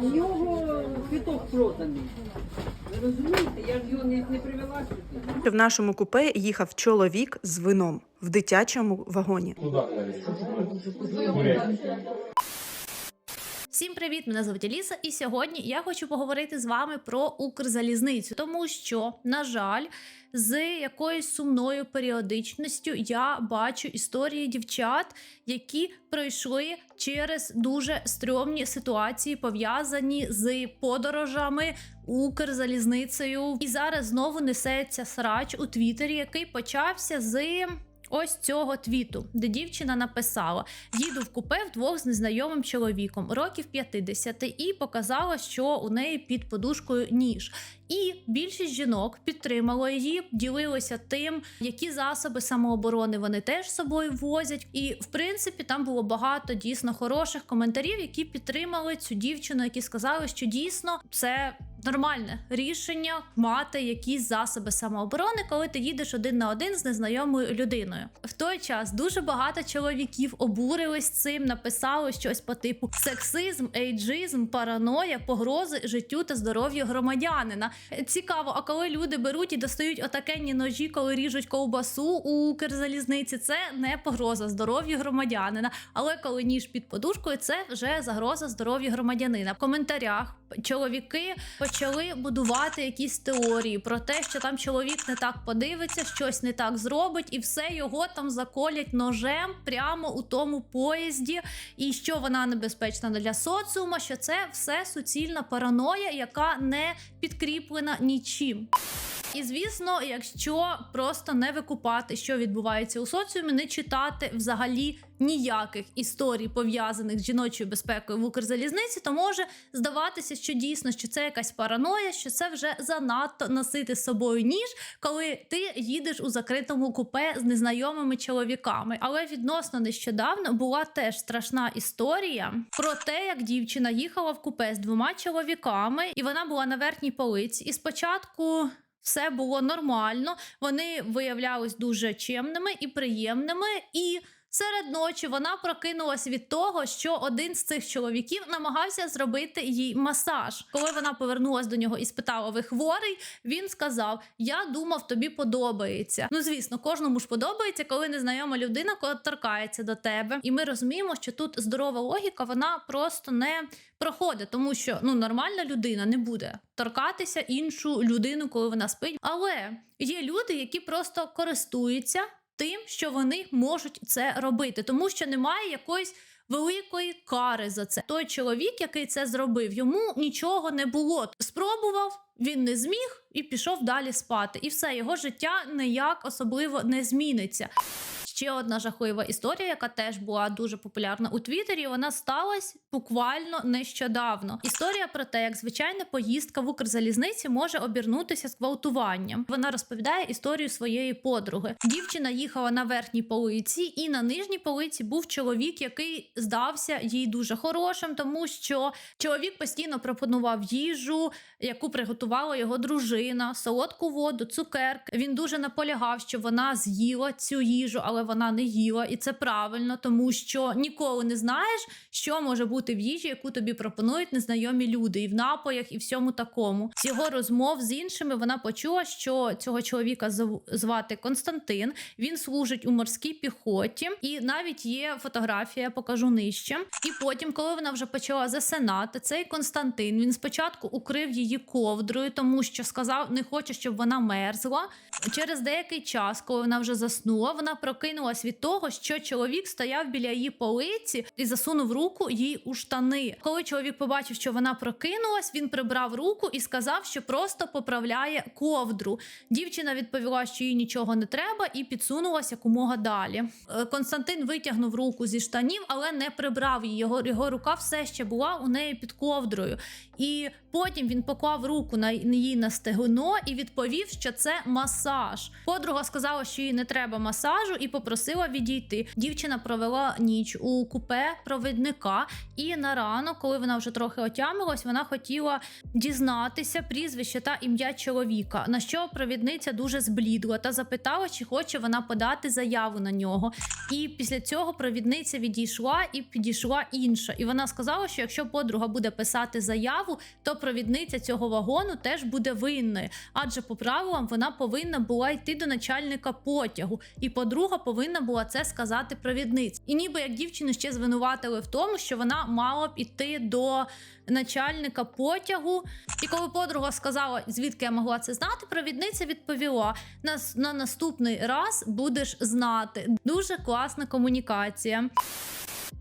в нього квіток проданий. Ви розумієте, я ж його не, не привела сюди. В нашому купе їхав чоловік з вином в дитячому вагоні. Туда, Курять. Всім привіт! Мене звуть Аліса, і сьогодні я хочу поговорити з вами про Укрзалізницю, тому що, на жаль, з якоюсь сумною періодичністю я бачу історії дівчат, які пройшли через дуже стрьомні ситуації, пов'язані з подорожами Укрзалізницею. І зараз знову несеться срач у Твіттері, який почався з. Ось цього твіту, де дівчина написала: їду в купе вдвох з незнайомим чоловіком, років 50, і показала, що у неї під подушкою ніж. І більшість жінок підтримало її, ділилися тим, які засоби самооборони вони теж з собою возять. І в принципі там було багато дійсно хороших коментарів, які підтримали цю дівчину, які сказали, що дійсно це. Нормальне рішення мати якісь засоби самооборони, коли ти їдеш один на один з незнайомою людиною. В той час дуже багато чоловіків обурились цим, написали щось по типу сексизм, ейджизм, параноя, погрози життю та здоров'ю громадянина. Цікаво, а коли люди беруть і достають отакенні ножі, коли ріжуть ковбасу у Укрзалізниці, це не погроза здоров'ю громадянина. Але коли ніж під подушкою, це вже загроза здоров'ю громадянина. В коментарях чоловіки почали будувати якісь теорії про те, що там чоловік не так подивиться, щось не так зробить, і все його там заколять ножем прямо у тому поїзді, і що вона небезпечна для соціума, що це все суцільна параноя, яка не підкріплена нічим. І звісно, якщо просто не викупати, що відбувається у соціумі, не читати взагалі ніяких історій пов'язаних з жіночою безпекою в Укрзалізниці, то може здаватися, що дійсно що це якась параноя, що це вже занадто носити з собою ніж, коли ти їдеш у закритому купе з незнайомими чоловіками. Але відносно нещодавно була теж страшна історія про те, як дівчина їхала в купе з двома чоловіками, і вона була на верхній полиці. І спочатку. Все було нормально, вони виявлялись дуже чемними і приємними. І серед ночі вона прокинулась від того, що один з цих чоловіків намагався зробити їй масаж. Коли вона повернулась до нього і спитала: Ви хворий? Він сказав: Я думав, тобі подобається. Ну звісно, кожному ж подобається, коли незнайома людина торкається до тебе. І ми розуміємо, що тут здорова логіка, вона просто не проходить, тому що ну нормальна людина не буде торкатися іншу людину, коли вона спить. Але є люди, які просто користуються тим, що вони можуть це робити, тому що немає якоїсь. Великої кари за це той чоловік, який це зробив, йому нічого не було. Спробував, він не зміг і пішов далі спати. І все його життя ніяк особливо не зміниться. Ще одна жахлива історія, яка теж була дуже популярна у Твіттері. Вона сталася буквально нещодавно. Історія про те, як звичайна поїздка в Укрзалізниці може обернутися зґвалтуванням. Вона розповідає історію своєї подруги. Дівчина їхала на верхній полиці, і на нижній полиці був чоловік, який здався їй дуже хорошим, тому що чоловік постійно пропонував їжу, яку приготувала його дружина, солодку воду, цукерки. Він дуже наполягав, що вона з'їла цю їжу, але вона не їла, і це правильно, тому що ніколи не знаєш, що може бути в їжі, яку тобі пропонують незнайомі люди, і в напоях, і всьому такому. З його розмов з іншими вона почула, що цього чоловіка зв- звати Константин. Він служить у морській піхоті, і навіть є фотографія, я покажу нижче. І потім, коли вона вже почала засинати, цей Константин він спочатку укрив її ковдрою, тому що сказав, не хоче, щоб вона мерзла. Через деякий час, коли вона вже заснула, вона прокинулась від того, що чоловік стояв біля її полиці і засунув руку їй у штани. Коли чоловік побачив, що вона прокинулась, він прибрав руку і сказав, що просто поправляє ковдру. Дівчина відповіла, що їй нічого не треба, і підсунулась якомога далі. Е, Константин витягнув руку зі штанів, але не прибрав її. Його, його рука все ще була у неї під ковдрою. І потім він поклав руку на її на стегно і відповів, що це масаж. Подруга сказала, що їй не треба масажу, і попросила відійти. Дівчина провела ніч у купе провідника, і на ранок, коли вона вже трохи отямилась, вона хотіла дізнатися прізвище та ім'я чоловіка. На що провідниця дуже зблідла та запитала, чи хоче вона подати заяву на нього. І після цього провідниця відійшла і підійшла інша. І вона сказала, що якщо подруга буде писати заяву, то провідниця цього вагону теж буде винною. Адже по правилам вона повинна була йти до начальника потягу, і подруга повинна була це сказати провідниць. І ніби як дівчину ще звинуватили в тому, що вона мала б іти до начальника потягу. І коли подруга сказала, звідки я могла це знати, провідниця відповіла: на, на наступний раз будеш знати. Дуже класна комунікація.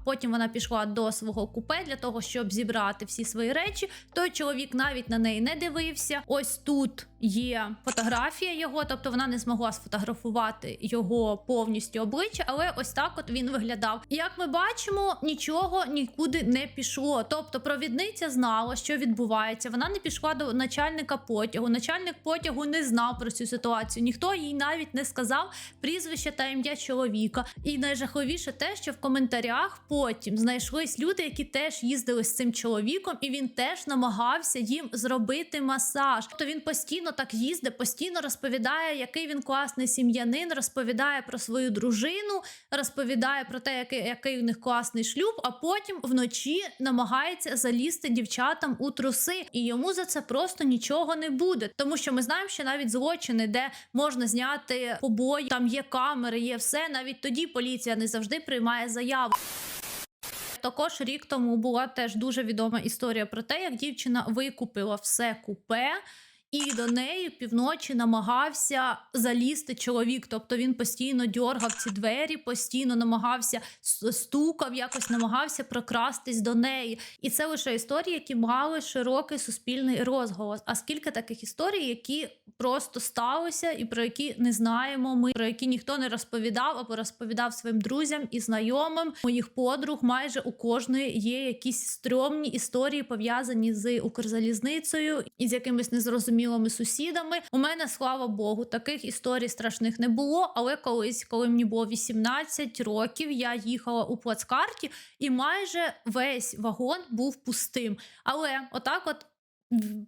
Потім вона пішла до свого купе для того, щоб зібрати всі свої речі. Той чоловік навіть на неї не дивився. Ось тут є фотографія його, тобто вона не змогла сфотографувати його повністю обличчя, але ось так от він виглядав. Як ми бачимо, нічого нікуди не пішло. Тобто, провідниця знала, що відбувається. Вона не пішла до начальника потягу. Начальник потягу не знав про цю ситуацію. Ніхто їй навіть не сказав прізвище та ім'я чоловіка. І найжахливіше те, що в коментарях потім знайшлись люди, які теж їздили з цим чоловіком, і він теж намагався їм зробити масаж. Тобто він постійно так їздить, постійно розповідає, який він класний сім'янин, розповідає про свою дружину, розповідає про те, який, який у них класний шлюб, а потім вночі намагається залізти дівчатам у труси, і йому за це просто нічого не буде. Тому що ми знаємо, що навіть злочини, де можна зняти побої, там є камери, є все. Навіть тоді поліція не завжди приймає заяву. Також рік тому була теж дуже відома історія про те, як дівчина викупила все купе. І до неї півночі намагався залізти чоловік. Тобто він постійно дьоргав ці двері, постійно намагався стукав, якось намагався прокрастись до неї. І це лише історії, які мали широкий суспільний розголос. А скільки таких історій, які просто сталися, і про які не знаємо ми, про які ніхто не розповідав або розповідав своїм друзям і знайомим моїх подруг. Майже у кожної є якісь стрьомні історії пов'язані з Укрзалізницею і з якимись незрозумілими сусідами. У мене, слава Богу, таких історій страшних не було. Але колись, коли мені було 18 років, я їхала у плацкарті, і майже весь вагон був пустим. Але отак, от.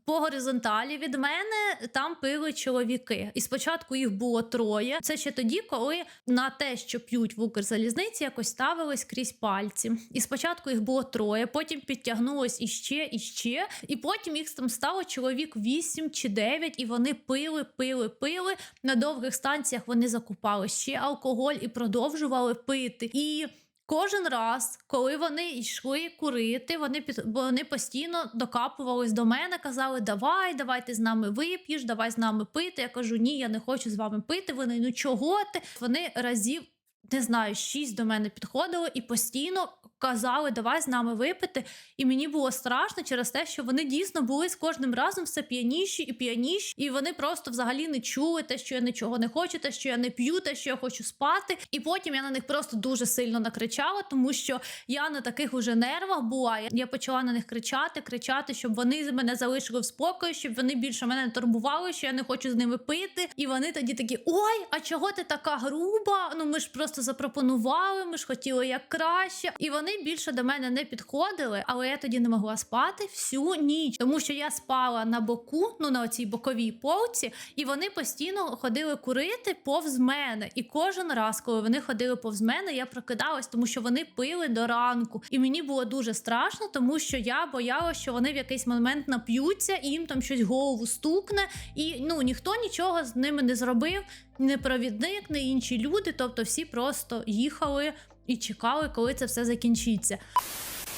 По горизонталі від мене там пили чоловіки, і спочатку їх було троє. Це ще тоді, коли на те, що п'ють в Укрзалізниці, якось ставились крізь пальці. І спочатку їх було троє, потім підтягнулось іще, іще, і потім їх там стало чоловік 8 чи 9, і вони пили, пили, пили. На довгих станціях вони закупали ще алкоголь і продовжували пити. І Кожен раз, коли вони йшли курити, вони вони постійно докапувались до мене, казали: Давай, давай ти з нами вип'єш, давай з нами пити. Я кажу, ні, я не хочу з вами пити. Вони ну чого ти? Вони разів не знаю, шість до мене підходили і постійно казали, давай з нами випити. І мені було страшно через те, що вони дійсно були з кожним разом все п'яніші і п'яніші, і вони просто взагалі не чули те, що я нічого не хочу, те, що я не п'ю, те, що я хочу спати. І потім я на них просто дуже сильно накричала, тому що я на таких уже нервах була. Я- почала на них кричати, кричати, щоб вони мене залишили в спокої, щоб вони більше мене не турбували, що я не хочу з ними пити. І вони тоді такі: Ой, а чого ти така груба? Ну ми ж просто запропонували, ми ж хотіли як краще. І вони більше до мене не підходили, але я тоді не могла спати всю ніч, тому що я спала на боку, ну на оцій боковій полці, і вони постійно ходили курити повз мене. І кожен раз, коли вони ходили повз мене, я прокидалась, тому що вони пили до ранку. І мені було дуже страшно, тому що я боялася, що вони в якийсь момент нап'ються і їм там щось голову стукне. І ну ніхто нічого з ними не зробив, не провідник, не інші люди. Тобто всі просто їхали і чекали, коли це все закінчиться.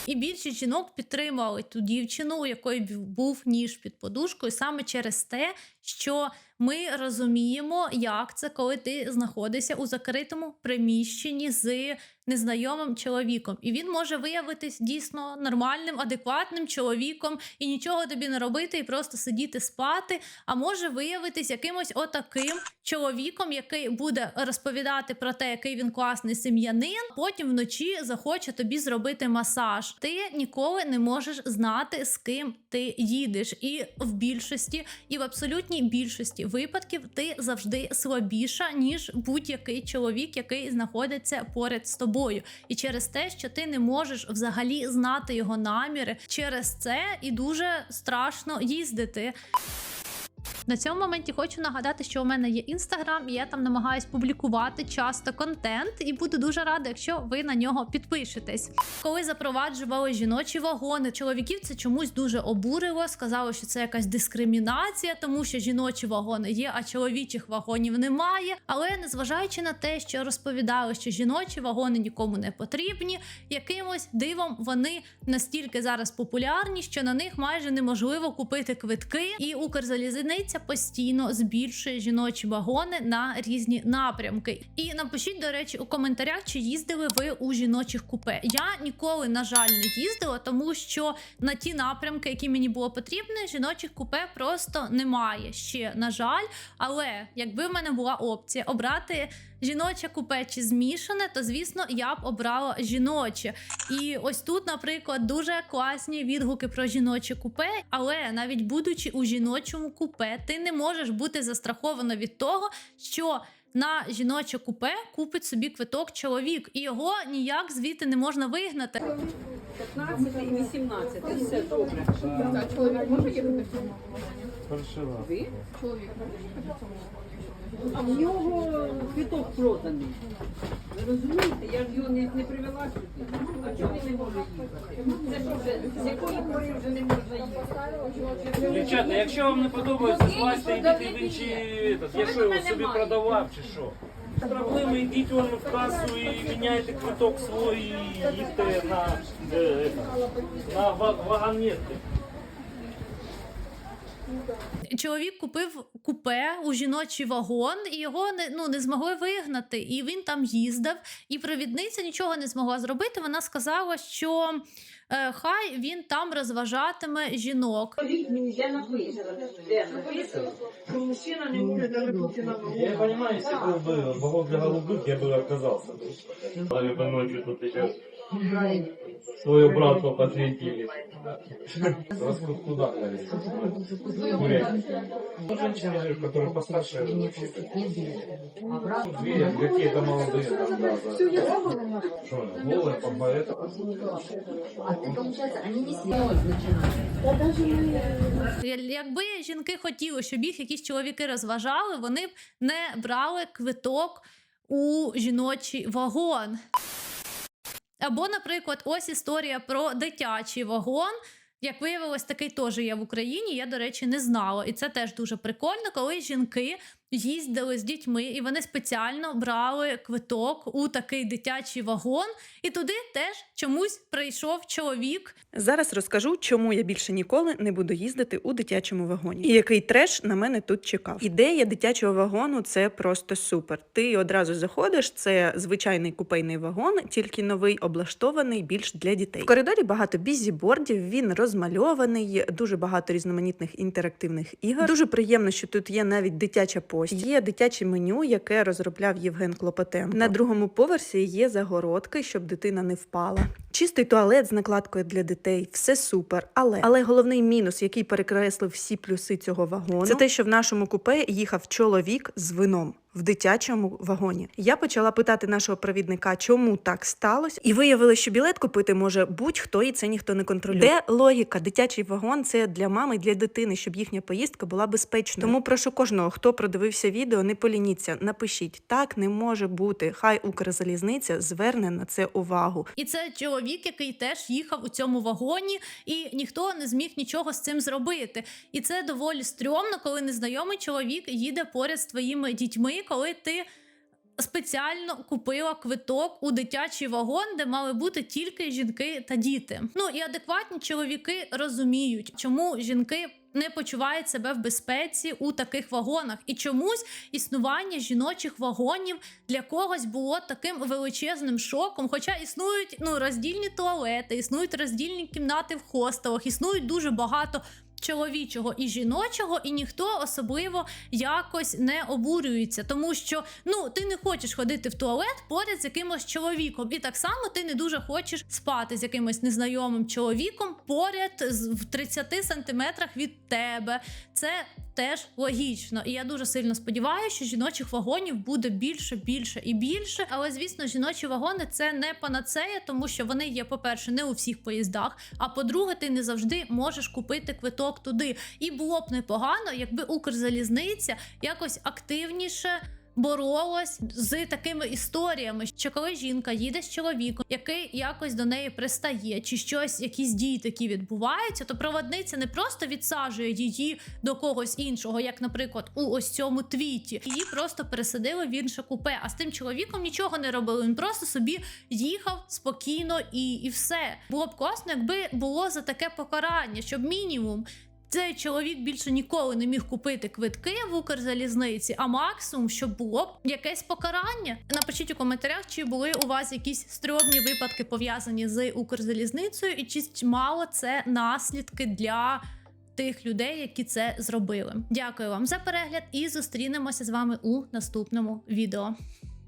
І більше жінок підтримали ту дівчину, у якої був ніж під подушкою, саме через те, що ми розуміємо, як це, коли ти знаходишся у закритому приміщенні з незнайомим чоловіком. І він може виявитись дійсно нормальним, адекватним чоловіком і нічого тобі не робити, і просто сидіти спати. А може виявитись якимось отаким чоловіком, який буде розповідати про те, який він класний сім'янин. Потім вночі захоче тобі зробити масаж. Ти ніколи не можеш знати, з ким ти їдеш. І в більшості, і в абсолютній абсолютній більшості випадків ти завжди слабіша, ніж будь-який чоловік, який знаходиться поряд з тобою. І через те, що ти не можеш взагалі знати його наміри, через це і дуже страшно їздити. На цьому моменті хочу нагадати, що у мене є інстаграм, і я там намагаюсь публікувати часто контент, і буду дуже рада, якщо ви на нього підпишетесь. Коли запроваджували жіночі вагони, чоловіків це чомусь дуже обурило. Сказали, що це якась дискримінація, тому що жіночі вагони є, а чоловічих вагонів немає. Але незважаючи на те, що розповідали, що жіночі вагони нікому не потрібні, якимось дивом вони настільки зараз популярні, що на них майже неможливо купити квитки, і Укрзалізниця постійно збільшує жіночі вагони на різні напрямки. І напишіть, до речі, у коментарях, чи їздили ви у жіночих купе. Я ніколи, на жаль, не їздила, тому що на ті напрямки, які мені було потрібні, жіночих купе просто немає ще, на жаль. Але якби в мене була опція обрати жіноче купе чи змішане, то звісно я б обрала жіноче. І ось тут, наприклад, дуже класні відгуки про жіноче купе, але навіть будучи у жіночому купе, ти не можеш бути застрахована від того, що на жіноче купе купить собі квиток чоловік, і його ніяк звідти не можна вигнати. 15 і 18. Все добре. Чоловік може їхати в цьому? Ви? Чоловік А в нього квиток проданий. Ви розумієте? Я ж його не, не привела сюди. А чого він не може їхати? Це що вже, з якої пори вже не можна їхати? Дівчата, якщо вам не подобається, злазьте, йдіть в інші, этот, його собі продавав чи що? Проблеми, йдіть вон в касу і міняйте квиток свій і їдьте на, е, на ва- вагонетки. Чоловік купив купе у жіночий вагон, і його не, ну, не змогли вигнати. І він там їздив, і провідниця нічого не змогла зробити. Вона сказала, що е, хай він там розважатиме жінок. Де написано? Де написано? Що мужчина не може навіть бути на Я понимаю, если был бы вагон для голубых, я бы отказался. Либо ночью тут еще свою братку посвятили. Раскуп куда, конечно. Гулять. Ну, женщины, которые постарше, видят, какие-то молодые там, да, да. Что, голые, по поэтому. А ты, получается, они не серьезно начинают. Я- Якби жінки хотіли, щоб їх якісь чоловіки розважали, вони б не брали квиток у жіночий вагон. Або, наприклад, ось історія про дитячий вагон. Як виявилось, такий теж є в Україні. Я, до речі, не знала. І це теж дуже прикольно, коли жінки їздили з дітьми, і вони спеціально брали квиток у такий дитячий вагон, і туди теж чомусь прийшов чоловік. Зараз розкажу, чому я більше ніколи не буду їздити у дитячому вагоні. І який треш на мене тут чекав. Ідея дитячого вагону це просто супер. Ти одразу заходиш, це звичайний купейний вагон, тільки новий облаштований більш для дітей. В коридорі багато бізібордів, він розмальований, дуже багато різноманітних інтерактивних ігор. Дуже приємно, що тут є навіть дитяча постіль. Є дитяче меню, яке розробляв Євген Клопотенко. На другому поверсі є загородки, щоб дитина не впала. Чистий туалет з накладкою для дітей, все супер. Але але головний мінус, який перекреслив всі плюси цього вагону, це те, що в нашому купе їхав чоловік з вином. В дитячому вагоні я почала питати нашого провідника, чому так сталося, і виявилося, що білет купити може будь-хто, і це ніхто не контролює. Де логіка? Дитячий вагон це для мами, і для дитини, щоб їхня поїздка була безпечною. Тому прошу кожного, хто продивився відео, не полініться, напишіть так не може бути. Хай Укрзалізниця зверне на це увагу. І це чоловік, який теж їхав у цьому вагоні, і ніхто не зміг нічого з цим зробити. І це доволі стрьомно, коли незнайомий чоловік їде поряд з твоїми дітьми, коли ти. Спеціально купила квиток у дитячий вагон, де мали бути тільки жінки та діти. Ну і адекватні чоловіки розуміють, чому жінки не почувають себе в безпеці у таких вагонах, і чомусь існування жіночих вагонів для когось було таким величезним шоком. Хоча існують ну роздільні туалети, існують роздільні кімнати в хостелах, існують дуже багато. Чоловічого і жіночого, і ніхто особливо якось не обурюється, тому що ну ти не хочеш ходити в туалет поряд з якимось чоловіком, і так само ти не дуже хочеш спати з якимось незнайомим чоловіком поряд в 30 сантиметрах від тебе. Це теж логічно. І я дуже сильно сподіваюся, що жіночих вагонів буде більше, більше і більше. Але звісно, жіночі вагони це не панацея, тому що вони є, по-перше, не у всіх поїздах. А по-друге, ти не завжди можеш купити квиток туди. І було б непогано, якби Укрзалізниця якось активніше. Боролась з такими історіями, що коли жінка їде з чоловіком, який якось до неї пристає, чи щось, якісь дії такі відбуваються, то проводниця не просто відсаджує її до когось іншого, як, наприклад, у ось цьому твіті. Її просто пересадили в інше купе. А з тим чоловіком нічого не робили. Він просто собі їхав спокійно і, і все. Було б класно, якби було за таке покарання, щоб мінімум цей чоловік більше ніколи не міг купити квитки в Укрзалізниці, а максимум, щоб було б якесь покарання. Напишіть у коментарях, чи були у вас якісь стрьомні випадки пов'язані з Укрзалізницею, і чи мало це наслідки для тих людей, які це зробили. Дякую вам за перегляд і зустрінемося з вами у наступному відео.